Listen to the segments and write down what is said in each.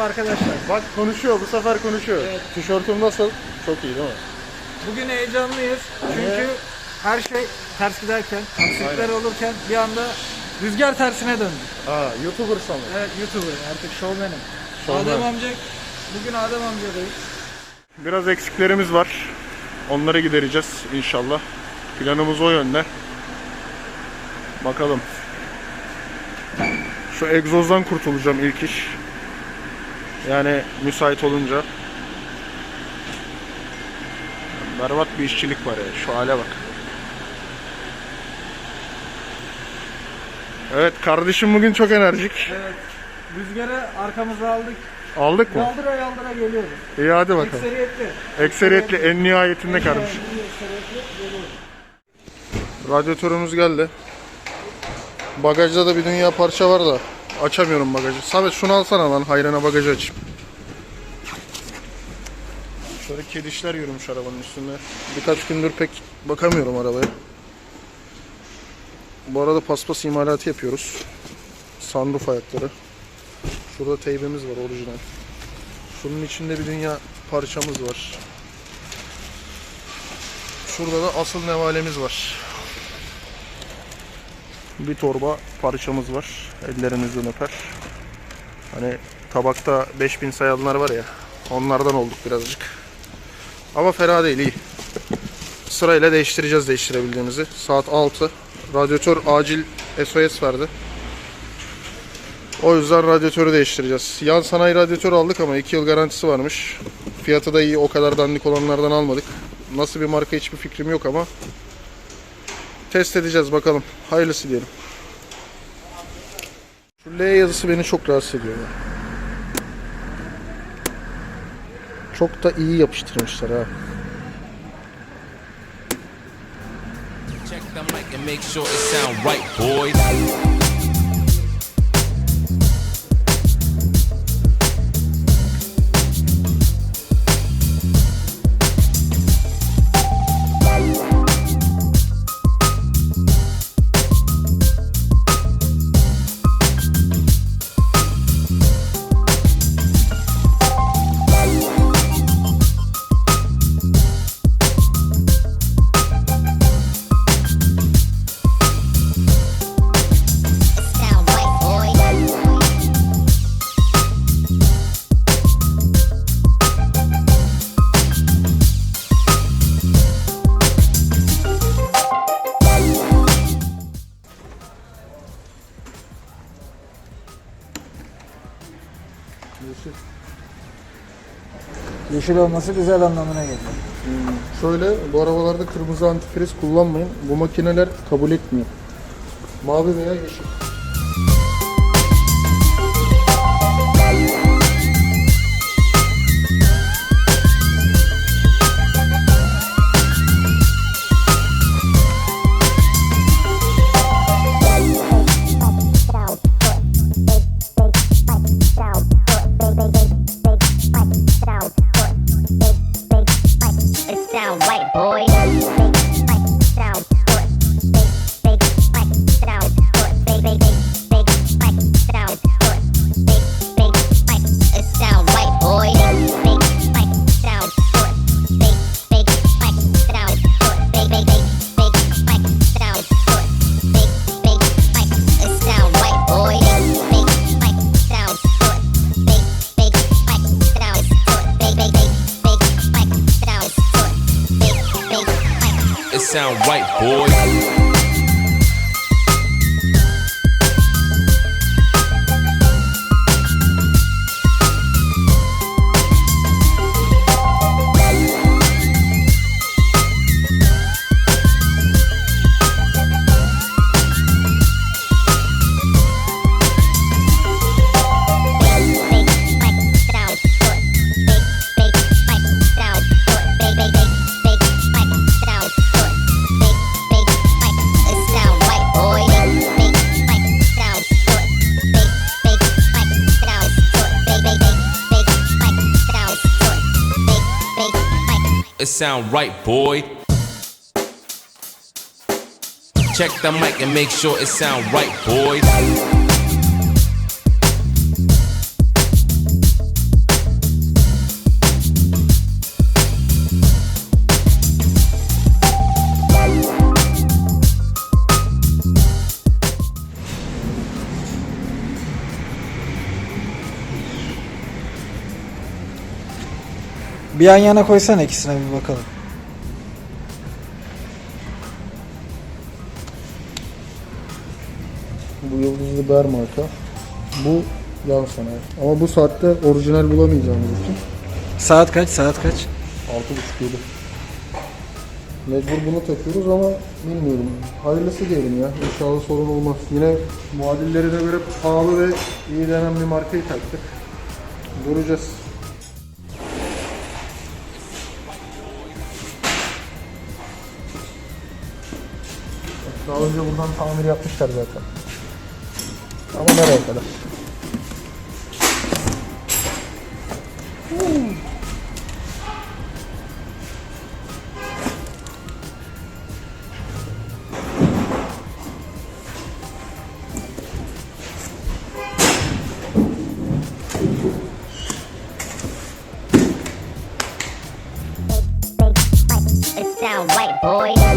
Merhaba arkadaşlar. Bak konuşuyor, bu sefer konuşuyor. Evet. Tişörtüm nasıl? Çok iyi değil mi? Bugün heyecanlıyız. Çünkü Niye? her şey ters giderken, aksilikler olurken bir anda rüzgar tersine döndü. Aa, YouTuber sanırım. Evet YouTuber artık showman'im. Showman. Adem amca, bugün Adem amcadayız. Biraz eksiklerimiz var. Onları gidereceğiz inşallah. Planımız o yönde. Bakalım. Şu egzozdan kurtulacağım ilk iş. Yani müsait olunca. Berbat bir işçilik var ya. Şu hale bak. Evet kardeşim bugün çok enerjik. Evet. Rüzgarı arkamıza aldık. Aldık mı? Yaldıra yaldıra geliyoruz. İyi hadi bakalım. Ekseriyetli. Ekseriyetli en nihayetinde kardeşim. Ekseriyetli geliyoruz. Radyatörümüz geldi. Bagajda da bir dünya parça var da açamıyorum bagajı. Samet şunu alsana lan hayrana bagajı açayım. Şöyle kedişler yürümüş arabanın üstünde. Birkaç gündür pek bakamıyorum arabaya. Bu arada paspas imalatı yapıyoruz. Sunroof ayakları. Şurada teybimiz var orijinal. Şunun içinde bir dünya parçamız var. Şurada da asıl nevalemiz var. Bir torba parçamız var. Ellerinizden öper. Hani tabakta 5000 sayanlar var ya. Onlardan olduk birazcık. Ama fena değil iyi. Sırayla değiştireceğiz değiştirebildiğimizi. Saat 6. Radyatör acil SOS verdi. O yüzden radyatörü değiştireceğiz. Yan sanayi radyatör aldık ama 2 yıl garantisi varmış. Fiyatı da iyi. O kadar dandik olanlardan almadık. Nasıl bir marka hiçbir fikrim yok ama test edeceğiz bakalım. Hayırlısı diyelim. Şu L yazısı beni çok rahatsız ediyor. ya. Çok da iyi yapıştırmışlar ha. Check the mic and make sure it sound right, boys. Yeşil olması güzel anlamına geliyor. Şöyle bu arabalarda kırmızı antifriz kullanmayın. Bu makineler kabul etmiyor. Mavi veya yeşil. Sound right, boys. Sound right, boy. Check the mic and make sure it sound right, boys. Bir yan yana koysana ikisine bir bakalım. Bu yıldızlı ber marka. Bu yan sanayi. Ama bu saatte orijinal bulamayacağımız için Saat kaç? Saat kaç? 6.5 yedi. Mecbur bunu takıyoruz ama bilmiyorum. Hayırlısı diyelim ya. İnşallah sorun olmaz. Yine muadillerine göre pahalı ve iyi denen bir markayı taktık. Göreceğiz. Daha önce buradan tamir yapmışlar zaten. Ama nereye kadar? Sound right, boy.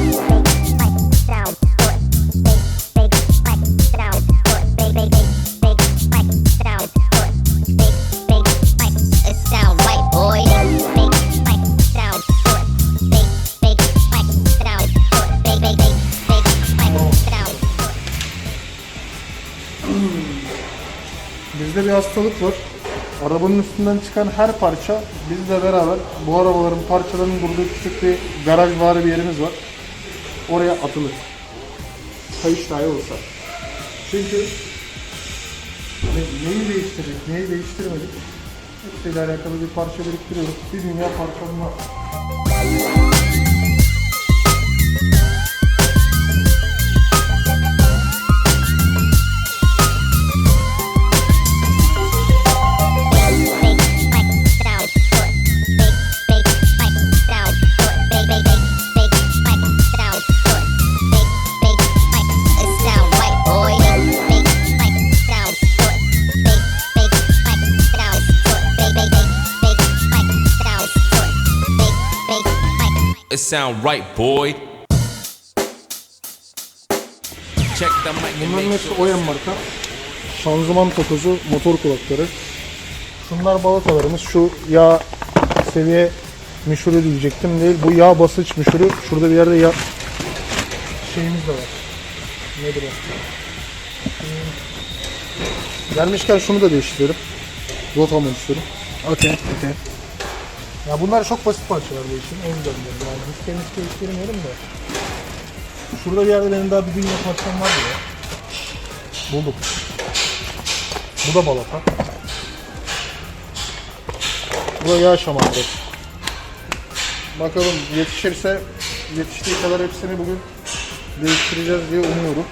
Hastalık var. Arabanın üstünden çıkan her parça bizle beraber bu arabaların parçalarının burada küçük bir garaj var bir yerimiz var. Oraya atılır. Kayış dahi olsa. Çünkü ne- neyi değiştirdik, neyi değiştirmedik hepsiyle alakalı bir parça biriktiriyoruz. Bir dünya parçam var. Sound right, boy. Check the mic Bunların hepsi. Oyen marka. Şanzıman takozu, motor kulakları. Şunlar balatalarımız. Şu yağ seviye mişürü diyecektim değil. Bu yağ basınç mişürü. Şurada bir yerde yağ şeyimiz de var. Nedir o? Gelmişken şunu da değiştirelim. Rota istiyorum. Okey, okey. Ya bunlar çok basit parçalar değişim. O yüzden diyorum. Yani riske riske değiştirmeyelim de. Şurada bir yerde benim daha bir dünya parçam var ya. Buldum. Bu da balata. Bu da yağ şamandıra. Bakalım yetişirse yetiştiği kadar hepsini bugün değiştireceğiz diye umuyorum.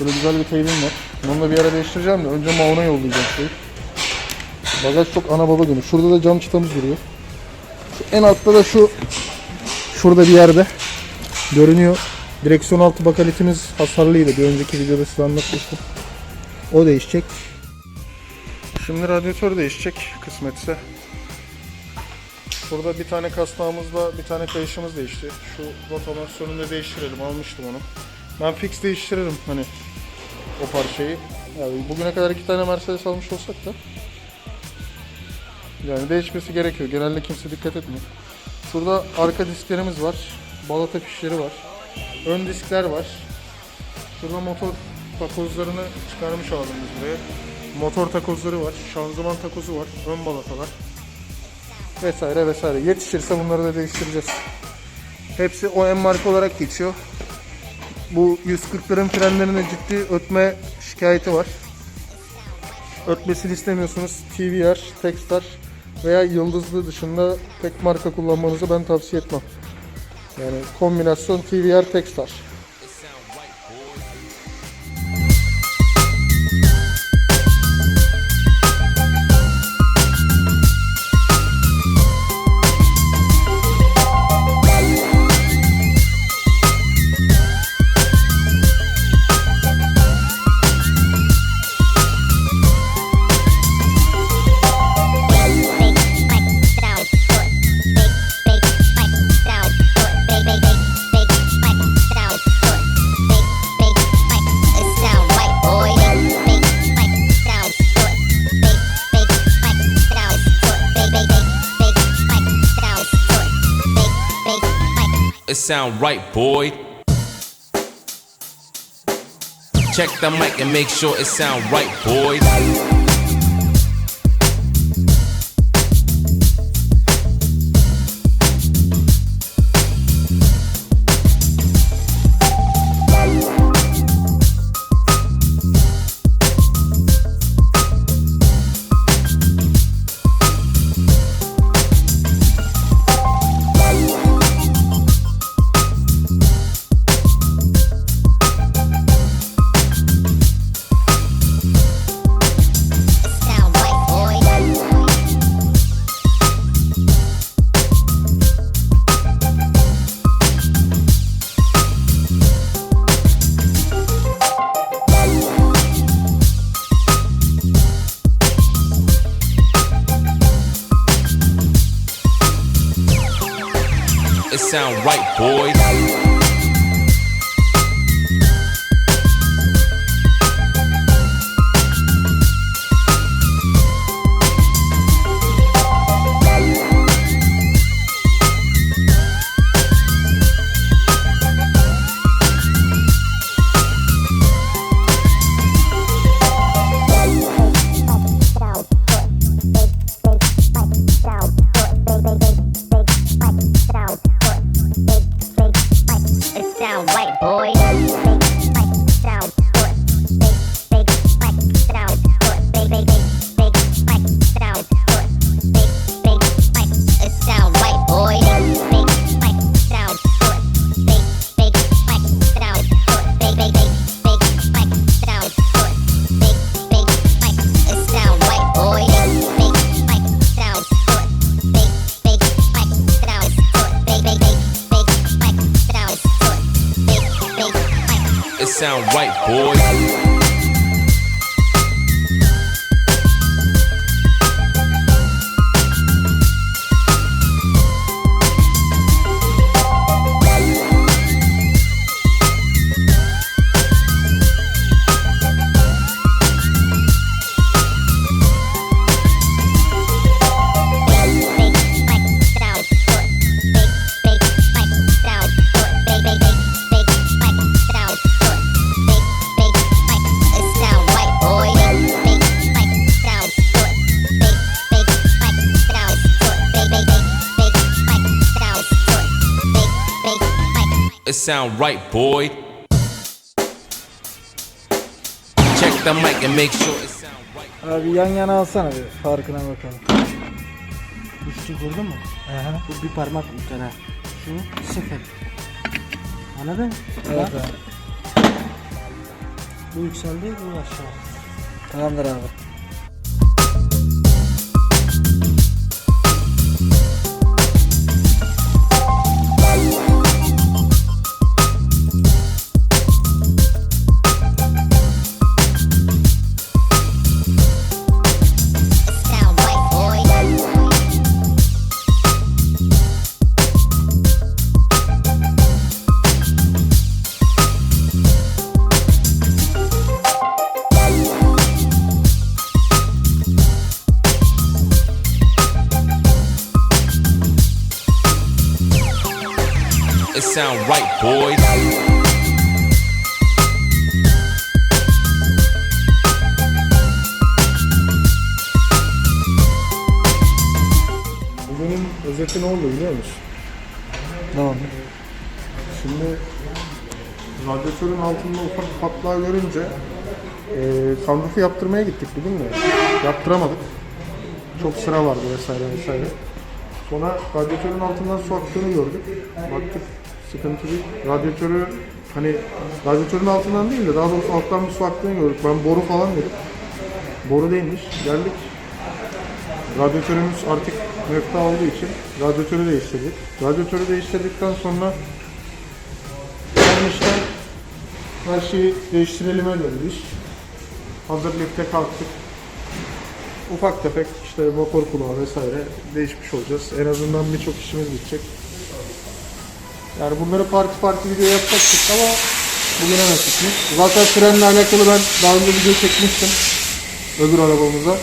Böyle güzel bir teybim var. Bunu da bir ara değiştireceğim de önce Maun'a yollayacağım şeyi. Bagaj çok ana baba günü. Şurada da cam çıtamız duruyor. En altta da şu şurada bir yerde görünüyor. Direksiyon altı bakaletimiz hasarlıydı. Bir önceki videoda size anlatmıştım. O değişecek. Şimdi radyatör değişecek kısmetse. Şurada bir tane kasnağımızla bir tane kayışımız değişti. Şu rotasyonunu da değiştirelim. Almıştım onu. Ben fix değiştiririm hani o parçayı. Yani bugüne kadar iki tane Mercedes almış olsak da yani değişmesi gerekiyor. Genelde kimse dikkat etmiyor. Şurada arka disklerimiz var. Balata fişleri var. Ön diskler var. Şurada motor takozlarını çıkarmış aldım biz buraya. Motor takozları var. Şanzıman takozu var. Ön balatalar. Vesaire vesaire. Yetişirse bunları da değiştireceğiz. Hepsi OM marka olarak geçiyor. Bu 140'ların frenlerinde ciddi ötme şikayeti var. Ötmesini istemiyorsunuz. TVR, Techstar veya Yıldızlı dışında pek marka kullanmanızı ben tavsiye etmem. Yani kombinasyon TVR, Techstar. Sound right, boy. Check the mic and make sure it sound right, boy. Sound sound right, boy. Sound right, boy. Check the mic and make sure it sound right. Abi yan yana alsana bir farkına bakalım. Üstü gördün mü? Aha. Bu bir parmak yukarı. Şu sıfır. Anladın? Evet abi. Bu yükseldi, bu aşağı. Tamamdır abi. It sound right, boy. Bugünün özeti ne oldu biliyor musun? Ne oldu? Şimdi radyatörün altında ufak patlağı görünce e, sunroof'u yaptırmaya gittik bugün de. Yaptıramadık. Çok sıra vardı vesaire vesaire. Sonra radyatörün altından su aktığını gördük. Baktık sıkıntı değil. Radyatörü hani radyatörün altından değil de daha doğrusu alttan bir su aktığını gördük. Ben boru falan dedim. Boru değilmiş. Geldik. Radyatörümüz artık müfta olduğu için radyatörü değiştirdik. Radyatörü değiştirdikten sonra gelmişler her şeyi değiştirelim döndü. Hazır lifte kalktık. Ufak tefek işte motor kulağı vesaire değişmiş olacağız. En azından birçok işimiz bitecek. Yani bunları parti parti video yapacaktık ama bugüne nasipmiş. Zaten frenle alakalı ben daha önce video çekmiştim. Öbür arabamıza.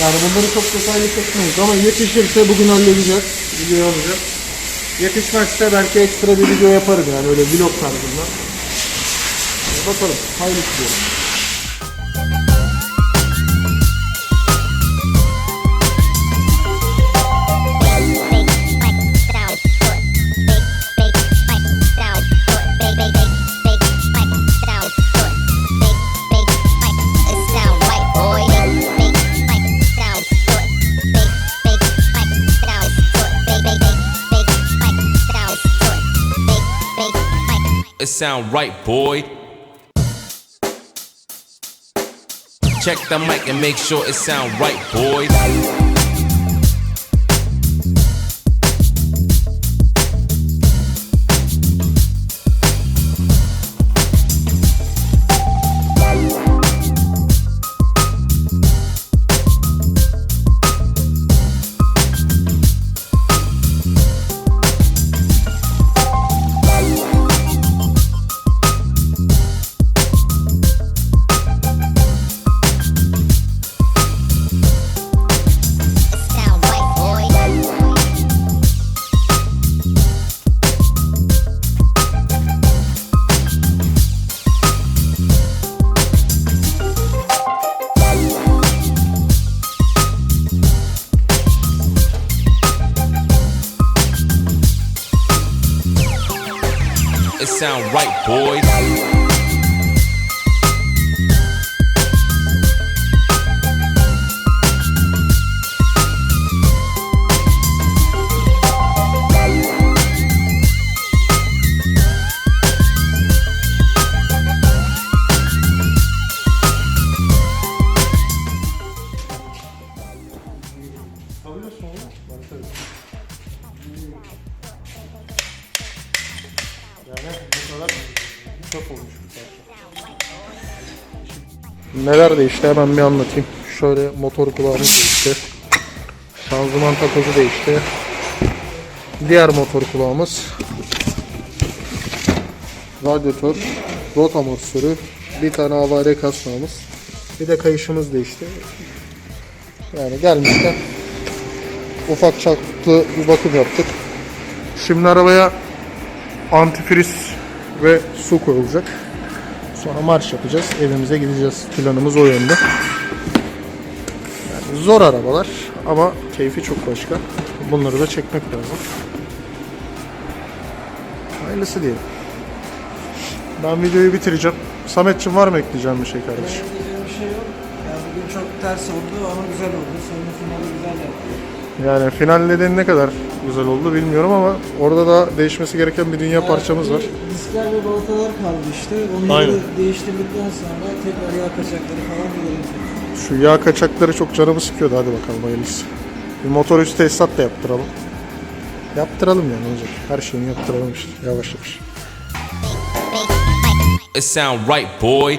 Yani bunları çok detaylı çekmeyiz ama yetişirse bugün halledeceğiz. Video alacağız. Yetişmezse belki ekstra bir video yaparım yani öyle vlog tarzında. Bakalım. Hayırlısı diyelim. It sound right, boy. Check the mic and make sure it sound right, boy. Sound right, boy. Neler değişti hemen bir anlatayım. Şöyle motor kulağımız değişti. Şanzıman takozu değişti. Diğer motor kulağımız. Radyatör, rot amortisörü, bir tane havale kasmamız. Bir de kayışımız değişti. Yani gelmişken ufak çaplı bir bakım yaptık. Şimdi arabaya antifriz ve su koyulacak. Sonra marş yapacağız. Evimize gideceğiz. Planımız o yönde. Yani zor arabalar ama keyfi çok başka. Bunları da çekmek lazım. Hayırlısı diyelim. Ben videoyu bitireceğim. Sametçim var mı ekleyeceğim bir şey kardeşim? Diyeceğim bir şey yok. Yani bugün çok ters oldu ama güzel oldu. Sonra finali güzel yaptı. Yani finalde ne kadar güzel oldu bilmiyorum ama orada da değişmesi gereken bir dünya parçamız var. Diskler ve balatalar kaldı işte. Onları Aynen. değiştirdikten sonra tekrar yağ kaçakları falan gidelim. Şu yağ kaçakları çok canımı sıkıyordu. Hadi bakalım hayırlısı. Bir motor üstü tesisat da yaptıralım. Yaptıralım yani olacak. Her şeyini yaptıralım işte yavaş yavaş. It sound right, boy.